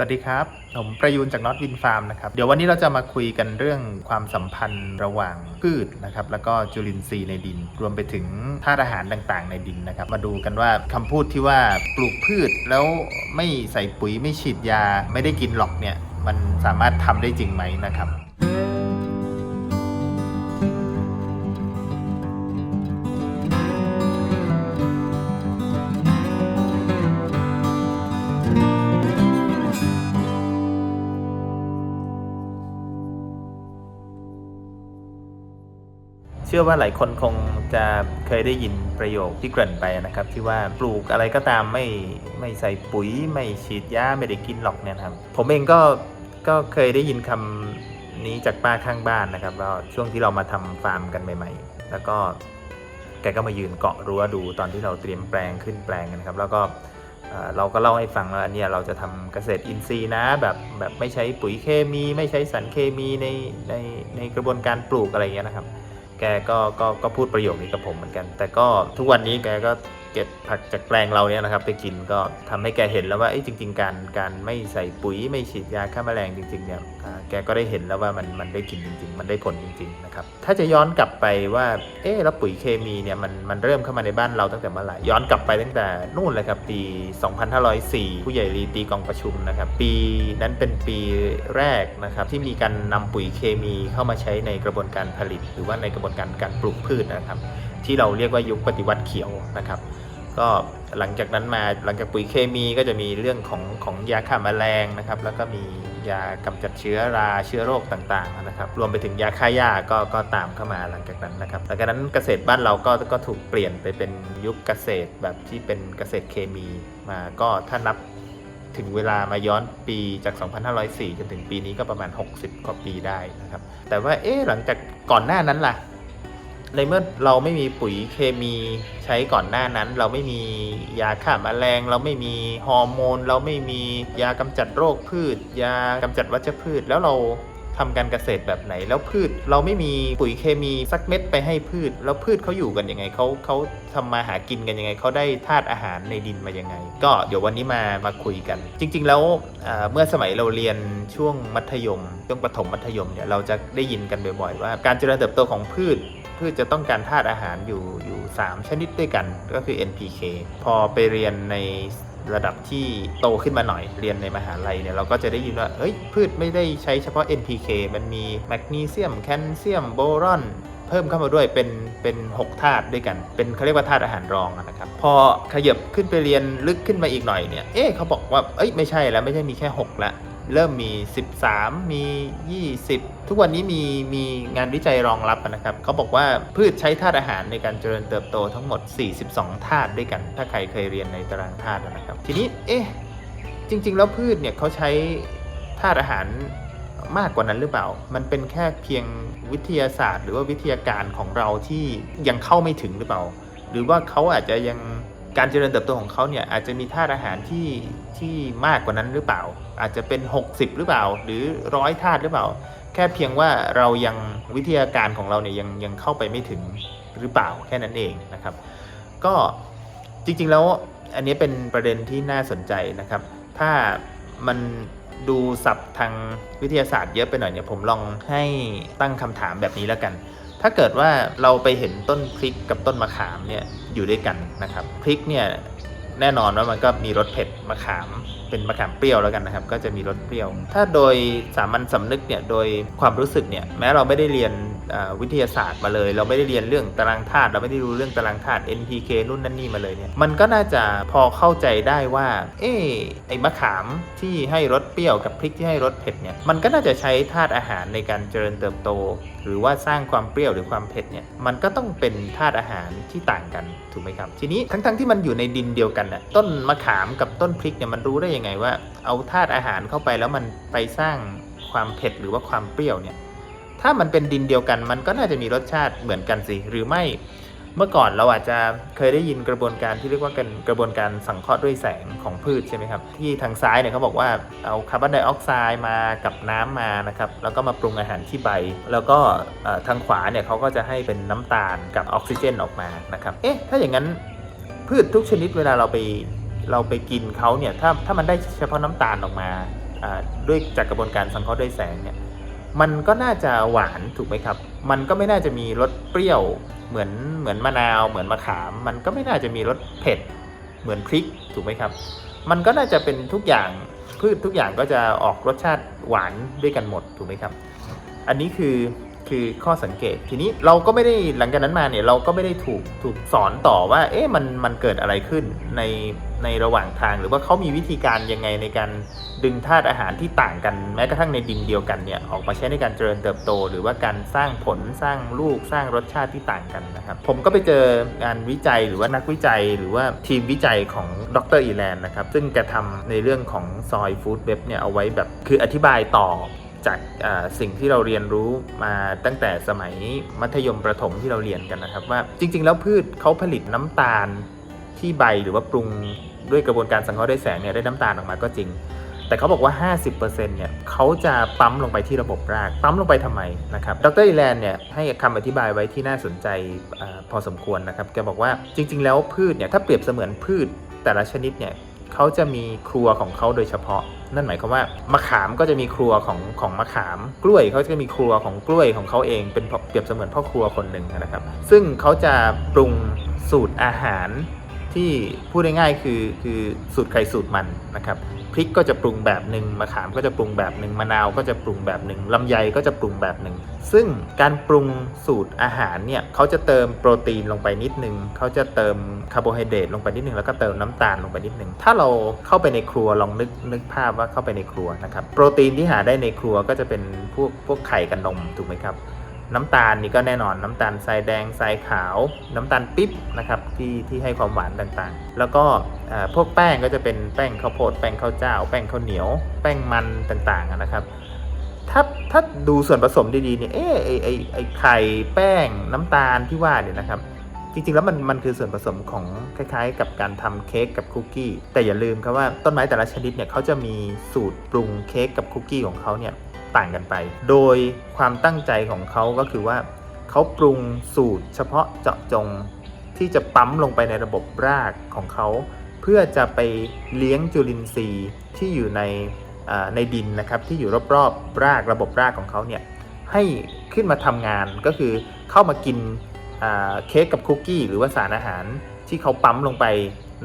วัสดีครับ ผมประยูนจากน็อตวินฟาร์มนะครับ เดี๋ยววันนี้เราจะมาคุยกันเรื่องความสัมพันธ์ระหว่างพืชนะครับ แล้วก็จุลินทรีย์ในดิน รวมไปถึงธาตุอาหารต่างๆ ในดินนะครับ มาดูกันว่าคำพูดที่ว่าปลูกพืชแล้วไม่ใส่ปุ๋ยไม่ฉีดยา ไม่ได้กินหรอกเนี่ย มันสามารถทำได้จริงไหมนะครับ เชื่อว่าหลายคนคงจะเคยได้ยินประโยคที่เกริ่นไปนะครับ ที่ว่าปลูกอะไรก็ตามไม่ไม่ใส่ปุ๋ย ไม่ฉีดยาไม่ได้กินหรอกเนี่ยครับ ผมเองก็ก็เคยได้ยินคำนี้จากป้าข้างบ้านนะครับแล้วช่วงที่เรามาทำฟาร์มกันใหม่ ๆ แล้วก็แกก็มายืนเกาะรั้วดูตอนที่เราเตรียมแปลงขึ้นแปลงกันครับ แล้วก็เอ่อเราก็เล่าให้ฟังว่าเนี่ยเราจะทำเกษตรอินทรีย์นะแบบแบบไม่ใช้ปุ๋ยเคมี ไม่ใช้สารเคมีในในในกระบวนการปลูกอะไรอย่างเงี้ยนะครับ แกก็ก็ก็พูดประโยคนี้กับผมเหมือนกัน แต่ก็ทุกวันนี้แกก็ เก็บผักจากแปลงเราเนี่ยนะครับ ไปกินก็ทำให้แกเห็นแล้วว่าเอ้ยจริง ๆ การการไม่ใส่ปุ๋ยไม่ฉีดยาฆ่าแมลงจริงๆเนี่ยแกก็ได้เห็นแล้วว่ามันมันได้กินจริง ๆ มันได้ผลจริงๆนะครับถ้าจะย้อนกลับไปว่าเอ๊ะแล้วปุ๋ยเคมีเนี่ยมันมันเริ่มเข้ามาในบ้านเราตั้งแต่เมื่อไหร่ย้อนกลับไปตั้งแต่นู่นเลยครับปี 2504 ผู้ใหญ่ลีตีกองประชุมนะครับปีนั้นเป็นปีแรกนะครับที่มีการนำปุ๋ยเคมีเข้ามาใช้ในกระบวนการผลิต หรือว่าในกระบวนการการปลูกพืชนะครับ ที่เราเรียกว่ายุคปฏิวัติเขียวนะครับ ก็หลังจากนั้นมาหลังจากปุ๋ยเคมีก็จะมีเรื่องของของยาฆ่าแมลงนะครับ แล้วก็มียากำจัดเชื้อราเชื้อโรคต่างๆนะครับ รวมไปถึงยาฆ่าหญ้าก็ก็ตามเข้ามาหลังจากนั้นนะครับหลังจากนั้นเกษตรบ้านเราก็ก็ถูกเปลี่ยนไปเป็นยุคเกษตรแบบที่เป็นเกษตรเคมีมาก็ถ้านับถึงเวลามาย้อนปีจาก 2504 จนถึงปีนี้ก็ประมาณ 60 กว่าปีได้นะครับ แต่ว่าเอ๊ะหลังจากก่อนหน้านั้นล่ะ ในเมื่อเราไม่มีปุ๋ยเคมีใช้ก่อนหน้านั้น เราไม่มียาฆ่าแมลง เราไม่มีฮอร์โมน เราไม่มียากำจัดโรคพืช ยากำจัดวัชพืช แล้วเราทำการเกษตรแบบไหนแล้วพืช เราไม่มีปุ๋ยเคมีสักเม็ดไปให้พืช แล้วพืชเขาอยู่กันยังไงเขาเขาทำมาหากินกันยังไงเขาได้ธาตุอาหารในดินมายังไง ก็เดี๋ยววันนี้มามาคุยกัน จริง ๆ แล้วเมื่อสมัยเราเรียนช่วงมัธยมช่วงประถมมัธยมเนี่ยเราจะได้ยินกันบ่อยๆว่า การเจริญเติบโตของพืช พืชจะต้องการธาตุอาหารอยู่อยู่ 3 ชนิดด้วยกันก็คือ NPK พอไปเรียนในระดับที่โตขึ้นมาหน่อยเรียนในมหาลัยเนี่ยเราก็จะได้ยินว่าเฮ้ยพืชไม่ได้ใช้เฉพาะ NPK มันมีแมกนีเซียมแคลเซียมโบรอนเพิ่มเข้ามาด้วยเป็นเป็น 6 ธาตุด้วยกัน เป็นเขาเรียกว่าธาตุอาหารรองนะครับ พอขยับขึ้นไปเรียนลึกขึ้นมาอีกหน่อยเนี่ย เอ๊ะเขาบอกว่า เอ้ยไม่ใช่แล้วไม่ใช่มีแค่ 6 ละ เริ่มมี 13 มี 20 ทุกวันนี้มีมีงานวิจัยรองรับนะครับเขาบอกว่าพืชใช้ธาตุอาหารในการเจริญเติบโตทั้งหมด 42 ธาตุด้วยกัน ถ้าใครเคยเรียนในตารางธาตุนะครับ ทีนี้เอ๊ะจริง ๆ แล้วพืชเนี่ยเขาใช้ธาตุอาหารมากกว่านั้นหรือเปล่า มันเป็นแค่เพียงวิทยาศาสตร์ หรือว่าวิทยาการของเราที่ยังเข้าไม่ถึงหรือเปล่า หรือว่าเขาอาจจะยัง การเจริญเติบโตของเขาเนี่ยอาจจะมีธาตุอาหารที่ที่มากกว่านั้นหรือเปล่า อาจจะเป็น 60 หรือเปล่า หรือร้อยธาตุหรือเปล่า แค่เพียงว่าเรายังวิทยาการของเราเนี่ยยังยังเข้าไปไม่ถึงหรือเปล่าแค่นั้นเองนะครับ ก็จริงๆแล้วอันนี้เป็นประเด็นที่น่าสนใจนะครับ ถ้ามันดูศัพท์ทางวิทยาศาสตร์เยอะไปหน่อยเนี่ยผมลองให้ตั้งคำถามแบบนี้แล้วกัน ถ้าเกิดว่าเราไปเห็นต้นพริกกับต้นมะขามเนี่ยอยู่ด้วยกันนะครับพริกเนี่ยแน่นอนว่ามันก็มีรสเผ็ดมะขาม เป็นมะขามเปรี้ยวแล้วกันนะครับ ก็จะมีรสเปรี้ยว ถ้าโดยสามัญสำนึกเนี่ยโดยความรู้สึกเนี่ยแม้เราไม่ได้เรียนวิทยาศาสตร์มาเลย เราไม่ได้เรียนเรื่องตารางธาตุเราไม่ได้รู้เรื่องตารางธาตุ NPK นู่นนั่นนี่มาเลยเนี่ยมันก็น่าจะพอเข้าใจได้ว่า เออไอมะขามที่ให้รสเปรี้ยวกับพริกที่ให้รสเผ็ดเนี่ยมันก็น่าจะใช้ธาตุอาหารในการเจริญเติบโต หรือว่าสร้างความเปรี้ยวหรือความเผ็ดเนี่ยมันก็ต้องเป็นธาตุอาหารที่ต่างกันถูกไหมครับ ทีนี้ทั้งๆที่มันอยู่ในดินเดียวกันน่ะต้นมะขามกับต้นพริกเนี่ยมันรู้ได้ยังังไงว่า เอาธาตุอาหารเข้าไปแล้วมันไปสร้างความเผ็ดหรือว่าความเปรี้ยวเนี่ย ถ้ามันเป็นดินเดียวกัน มันก็น่าจะมีรสชาติเหมือนกันสิ หรือไม่ เมื่อก่อนเราอาจจะเคยได้ยินกระบวนการที่เรียกว่ากันกระบวนการสังเคราะห์ด้วยแสงของพืชใช่ไหมครับ ที่ทางซ้ายเนี่ยเขาบอกว่าเอาคาร์บอนไดออกไซด์มากับน้ำมานะครับ แล้วก็มาปรุงอาหารที่ใบ แล้วก็ทางขวาเนี่ยเขาก็จะให้เป็นน้ำตาลกับออกซิเจนออกมานะครับ เอ๊ะ ถ้าอย่างนั้นพืชทุกชนิดเวลาเราไป เราไปกินเขาเนี่ยถ้าถ้ามันได้เฉพาะน้ำตาลออกมาอ่าด้วยจากกระบวนการสังเคราะห์ด้วยแสงเนี่ยมันก็น่าจะหวานถูกไหมครับ มันก็ไม่น่าจะมีรสเปรี้ยวเหมือนเหมือนมะนาว เหมือนมะขาม มันก็ไม่น่าจะมีรสเผ็ดเหมือนพริกถูกไหมครับ มันก็น่าจะเป็นทุกอย่างพืชทุกอย่างก็จะออกรสชาติหวานด้วยกันหมดถูกไหมครับ อันนี้คือคือข้อสังเกตทีนี้เราก็ไม่ได้หลังจากนั้นมาเนี่ยเราก็ไม่ได้ถูกถูกสอนต่อว่า เอ๊ะมันมันเกิดอะไรขึ้นใน ในระหว่างทาง หรือว่าเขามีวิธีการยังไงในการดึงธาตุอาหารที่ต่างกันแม้กระทั่งในดินเดียวกันเนี่ยออกมาใช้ในการเจริญเติบโต หรือว่าการสร้างผลสร้างลูกสร้างรสชาติที่ต่างกันนะครับผมก็ไปเจองานวิจัยหรือว่านักวิจัย หรือว่าทีมวิจัยของดรอีแลนนะครับซึ่งแกทำในเรื่องของซอยฟู้ดเว็บเนี่ยเอาไว้แบบคืออธิบายต่อจากสิ่งที่เราเรียนรู้มาตั้งแต่สมัยมัธยมประถมที่เราเรียนกันนะครับว่าจริง ๆ แล้วพืชเขาผลิตน้ำตาลที่ใบหรือว่าปรุง ด้วยกระบวนการสังเคราะห์ด้วยแสงเนี่ยได้น้ำตาลออกมาก็จริง แต่เขาบอกว่า 50%เนี่ยเขาจะปั๊มลงไปที่ระบบราก ปั๊มลงไปทำไมนะครับ ดรอีแลนเนี่ยให้คำอธิบายไว้ที่น่าสนใจอพอสมควรนะครับ แกบอกว่าจริง ๆ แล้วพืชเนี่ยถ้าเปรียบเสมือนพืชแต่ละชนิดเนี่ยเขาจะมีครัวของเขาโดยเฉพาะ นั่นหมายความว่ามะขามก็จะมีครัวของของมะขาม กล้วยเขาจะมีครัวของกล้วยของเขาเอง เป็นเปรียบเสมือนพ่อครัวคนหนึ่งนะครับ ซึ่งเขาจะปรุงสูตรอาหาร ที่พูดง่ายๆคือคือสูตรใครสูตรมันนะครับพริกก็จะปรุงแบบหนึ่งมะขามก็จะปรุงแบบหนึ่งมะนาวก็จะปรุงแบบหนึ่งลำไยก็จะปรุงแบบหนึ่งซึ่งการปรุงสูตรอาหารเนี่ยเขาจะเติมโปรตีนลงไปนิดนึงเขาจะเติมคาร์โบไฮเดรตลงไปนิดนึงแล้วก็เติมน้ำตาลลงไปนิดนึงถ้าเราเข้าไปในครัวลองนึกนึกภาพว่าเข้าไปในครัวนะครับโปรตีนที่หาได้ในครัวก็จะเป็นพวกพวกไข่กับนมถูกไหมครับ น้ำตาลนี่ก็แน่นอนน้ำตาลทรายแดงทรายขาว น้ำตาลปิ๊บนะครับที่ที่ให้ความหวานต่างๆ แล้วก็พวกแป้งก็จะเป็นแป้งข้าวโพดแป้งข้าวเจ้า แป้งข้าวเหนียว แป้งมันต่างๆนะครับถ้าถ้าดูส่วนผสมดีๆเนี่ยเอ๊ะไอไอไอไข่แป้งน้ำตาลที่ว่าเนี่ยนะครับจริงๆแล้วมันมันคือส่วนผสมของคล้ายๆ กับการทำเค้กกับคุกกี้แต่อย่าลืมครับว่าต้นไม้แต่ละชนิดเนี่ยเขาจะมีสูตรปรุงเค้กกับคุกกี้ของเขาเนี่ย ต่างกันไป โดยความตั้งใจของเขาก็คือว่าเขาปรุงสูตรเฉพาะเจาะจงที่จะปั๊มลงไปในระบบรากของเขา เพื่อจะไปเลี้ยงจุลินทรีย์ที่อยู่ในในดินนะครับที่อยู่รอบๆรากระบบรากของเขาเนี่ยให้ขึ้นมาทำงานก็คือเข้ามากินเค้กกับคุกกี้หรือว่าสารอาหารที่เขาปั๊มลงไป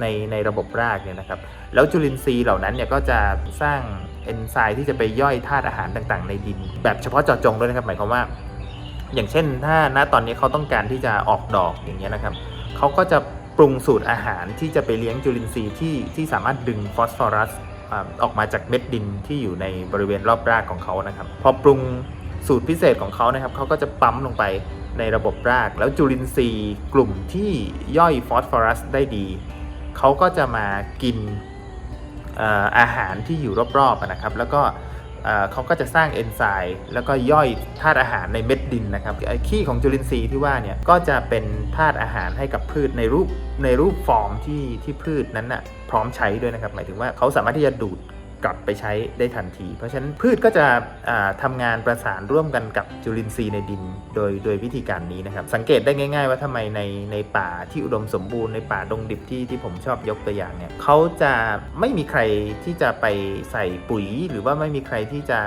ในในระบบรากเนี่ยนะครับ แล้วจุลินทรีย์เหล่านั้นเนี่ยก็จะสร้างเอนไซม์ที่จะไปย่อยธาตุอาหารต่างๆ ในดิน แบบเฉพาะเจาะจงด้วยนะครับหมายความว่า อย่างเช่น ถ้าณตอนนี้เขาต้องการที่จะออกดอกอย่างเงี้ยนะครับเขาก็จะปรุงสูตรอาหารที่จะไปเลี้ยงจุลินทรีย์ที่ที่สามารถดึงฟอสฟอรัสอ่าออกมาจากเม็ดดินที่อยู่ในบริเวณรอบรากของเขานะครับพอปรุงสูตรพิเศษของเขานะครับเขาก็จะปั๊มลงไปในระบบราก แล้วจุลินทรีย์กลุ่มที่ย่อยฟอสฟอรัสได้ดี เขาก็จะมากินอาหารที่อยู่รอบๆนะครับ แล้วก็เขาก็จะสร้างเอนไซม์แล้วก็ย่อยธาตุอาหารในเม็ดดินนะครับไอ้ขี้ของจุลินทรีย์ที่ว่าเนี่ยก็จะเป็นธาตุอาหารให้กับพืชในรูปในรูปฟอร์มที่ที่พืชนั้นน่ะพร้อมใช้ด้วยนะครับ หมายถึงว่าเขาสามารถที่จะดูด กลับไปใช้ได้ทันที เพราะฉะนั้นพืชก็จะอ่าทำงานประสานร่วมกันกับจุลินทรีย์ในดินโดยโดยวิธีการนี้นะครับ สังเกตได้ง่าย ๆ ว่าทำไมในในป่าที่อุดมสมบูรณ์ในป่าดงดิบที่ที่ผมชอบยกตัวอย่างเนี่ยเขาจะไม่มีใครที่จะไปใส่ปุ๋ย หรือว่าไม่มีใครที่จะ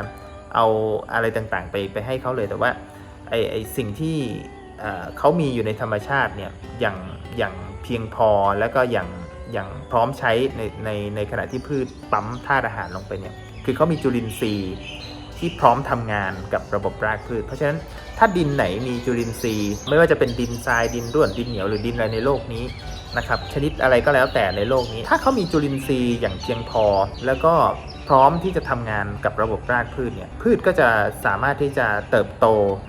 เอาอะไรต่างๆ ไปไปให้เขาเลยแต่ว่าไอไอสิ่งที่เขามีอยู่ในธรรมชาติเนี่ยอย่างอย่างเพียงพอแล้วก็อย่าง อย่างพร้อมใช้ในในในขณะที่พืชปั๊มธาตุอาหารลงไปเนี่ยคือเขามีจุลินทรีย์ที่พร้อมทำงานกับระบบรากพืช เพราะฉะนั้นถ้าดินไหนมีจุลินทรีย์ ไม่ว่าจะเป็นดินทรายดินร่วนดินเหนียวหรือดินอะไรในโลกนี้นะครับชนิดอะไรก็แล้วแต่ในโลกนี้ ถ้าเขามีจุลินทรีย์อย่างเพียงพอ แล้วก็ พร้อมที่จะทำงานกับระบบรากพืชเนี่ยพืชก็จะสามารถที่จะเติบโต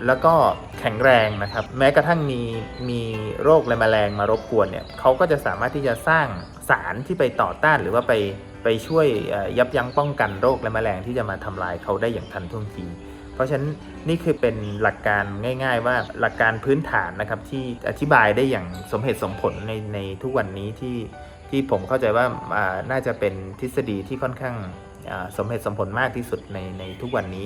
แล้วก็แข็งแรงนะครับ แม้กระทั่งมีมีโรคและแมลงมารบกวนเนี่ยเขาก็จะสามารถที่จะสร้างสารที่ไปต่อต้านหรือว่าไปไปช่วยยับยั้งป้องกันโรคและแมลงที่จะมาทำลายเขาได้อย่างทันท่วงที เพราะฉะนั้นนี่คือเป็นหลักการง่าย ๆ ว่าหลักการพื้นฐานนะครับที่อธิบายได้อย่างสมเหตุสมผลในในทุกวันนี้ที่ที่ผมเข้าใจว่าน่าจะเป็นทฤษฎีที่ค่อนข้าง สมเหตุสมผลมากที่สุดในในทุกวันนี้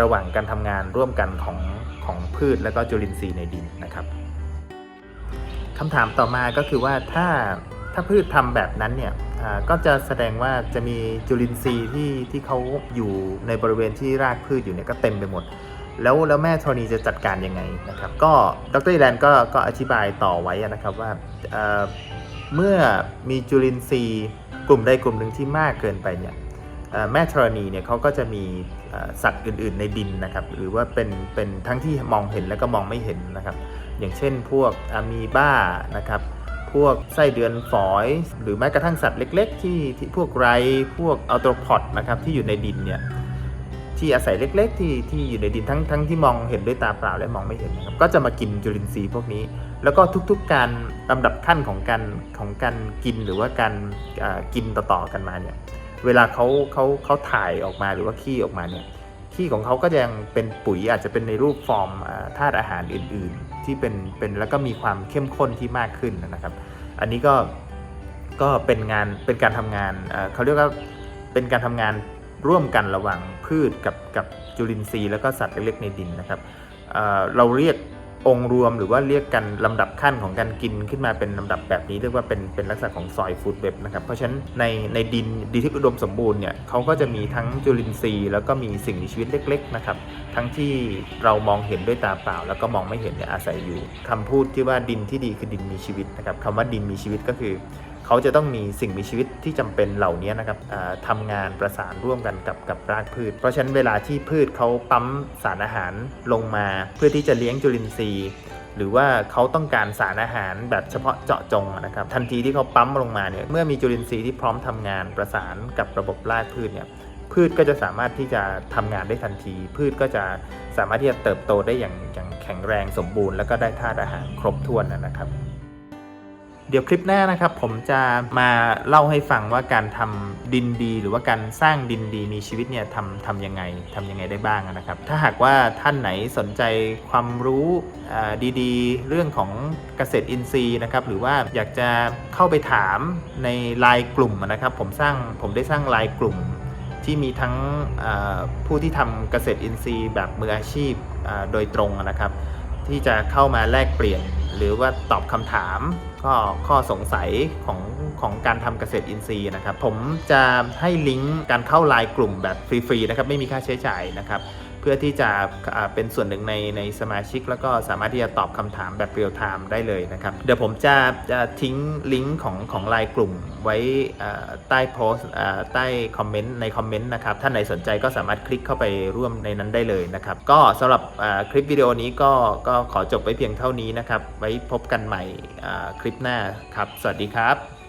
ระหว่างการทำงานร่วมกันของของพืชและก็จุลินทรีย์ในดินนะครับคำถามต่อมาก็คือว่าถ้าถ้าพืชทำแบบนั้นเนี่ยก็จะแสดงว่าจะมีจุลินทรีย์ที่ที่เขาอยู่ในบริเวณที่รากพืชอยู่เนี่ยก็เต็มไปหมด แล้วแล้วแม่ธรณีจะจัดการยังไงนะครับ ก็ดรแลนก็ก็อธิบายต่อไว้นะครับว่าเเมื่อมีจุลินทรีย์กลุ่มใดกลุ่มหนึ่งที่มากเกินไปเนี่ย แม่ธรณีเนี่ยเขาก็จะมีสัตว์อื่น ๆ ในดินนะครับ หรือว่าเป็นเป็นทั้งที่มองเห็นแล้วก็มองไม่เห็นนะครับ อย่างเช่นพวกอะมีบ้านะครับ พวกไส้เดือนฝอย หรือแม้กระทั่งสัตว์เล็ก ๆ ที่ที่พวกไรพวกอัลโตรพอดนะครับที่อยู่ในดินเนี่ยที่อาศัยเล็ก ๆ ที่ที่อยู่ในดินทั้งทั้งที่มองเห็นด้วยตาเปล่าและมองไม่เห็นนะครับก็จะมากินจุลินทรีย์พวกนี้ แล้วก็ทุกๆการลำดับขั้นของการของการกินหรือว่าการกินต่อๆกันมาเนี่ย เวลาเขาเขาเขาถ่ายออกมาหรือว่าขี้ออกมาเนี่ยขี้ของเขาก็ยังเป็นปุ๋ยอาจจะเป็นในรูปฟอร์มธาตุอาหารอื่น ๆ ที่เป็นเป็นแล้วก็มีความเข้มข้นที่มากขึ้นนะครับ อันนี้ก็ก็เป็นงานเป็นการทำงานเขาเรียกว่าเป็นการทำงานร่วมกันระหว่างพืชกับกับจุลินทรีย์แล้วก็สัตว์เล็กๆในดินนะครับเราเรียก องค์รวมหรือว่าเรียกกันลำดับขั้นของการกินขึ้นมาเป็นลำดับแบบนี้เรียกว่าเป็นเป็นลักษณะของซอยฟู้ดเว็บนะครับ เพราะฉะนั้นในในดินดินที่อุดมสมบูรณ์เนี่ยเขาก็จะมีทั้งจุลินทรีย์แล้วก็มีสิ่งมีชีวิตเล็กๆนะครับทั้งที่เรามองเห็นด้วยตาเปล่า แล้วก็มองไม่เห็นเนี่ยอาศัยอยู่คำพูดที่ว่าดินที่ดีคือดินมีชีวิตนะครับคำว่าดินมีชีวิตก็คือ เขาจะต้องมีสิ่งมีชีวิตที่จำเป็นเหล่านี้นะครับทำงานประสานร่วมกันกับกับรากพืช เพราะฉะนั้นเวลาที่พืชเขาปั๊มสารอาหารลงมา เพื่อที่จะเลี้ยงจุลินทรีย์หรือว่าเขาต้องการสารอาหารแบบเฉพาะเจาะจงนะครับ ทันทีที่เขาปั๊มลงมาเนี่ยเมื่อมีจุลินทรีย์ที่พร้อมทำงานประสานกับระบบรากพืชเนี่ยพืชก็จะสามารถที่จะทำงานได้ทันที พืชก็จะสามารถที่จะเติบโตได้อย่างอย่างแข็งแรงสมบูรณ์ แล้วก็ได้ธาตุอาหารครบถ้วนนะครับ เดี๋ยวคลิปหน้านะครับผมจะมาเล่าให้ฟังว่าการทำดินดี หรือว่าการสร้างดินดีมีชีวิตเนี่ยทำทำยังไงทำยังไงได้บ้างนะครับ ถ้าหากว่าท่านไหนสนใจความรู้ดีๆ เรื่องของเกษตรอินทรีย์นะครับหรือว่าอยากจะเข้าไปถามในไลน์กลุ่มนะครับผมสร้างผมได้สร้างไลน์กลุ่มที่มีทั้งผู้ที่ทำเกษตรอินทรีย์แบบมืออาชีพโดยตรงนะครับ ที่จะเข้ามาแลกเปลี่ยน หรือว่าตอบคำถามก็ข้อสงสัยของของการทำเกษตรอินทรีย์นะครับ ผมจะให้ลิงก์การเข้าไลน์กลุ่มแบบฟรีๆนะครับ ไม่มีค่าใช้จ่ายนะครับ เพื่อที่จะเป็นส่วนหนึ่งในในสมาชิก แล้วก็สามารถที่จะตอบคำถามแบบเรียลไทม์ได้เลยนะครับเดี๋ยวผมจะจะทิ้งลิงก์ของของไลน์กลุ่มไว้ใต้โพสต์ใต้คอมเมนต์ในคอมเมนต์นะครับท่านไหนสนใจก็สามารถคลิกเข้าไปร่วมในนั้นได้เลยนะครับ ก็สำหรับคลิปวิดีโอนี้ก็ก็ขอจบไว้เพียงเท่านี้นะครับ ไว้พบกันใหม่คลิปหน้าครับ สวัสดีครับ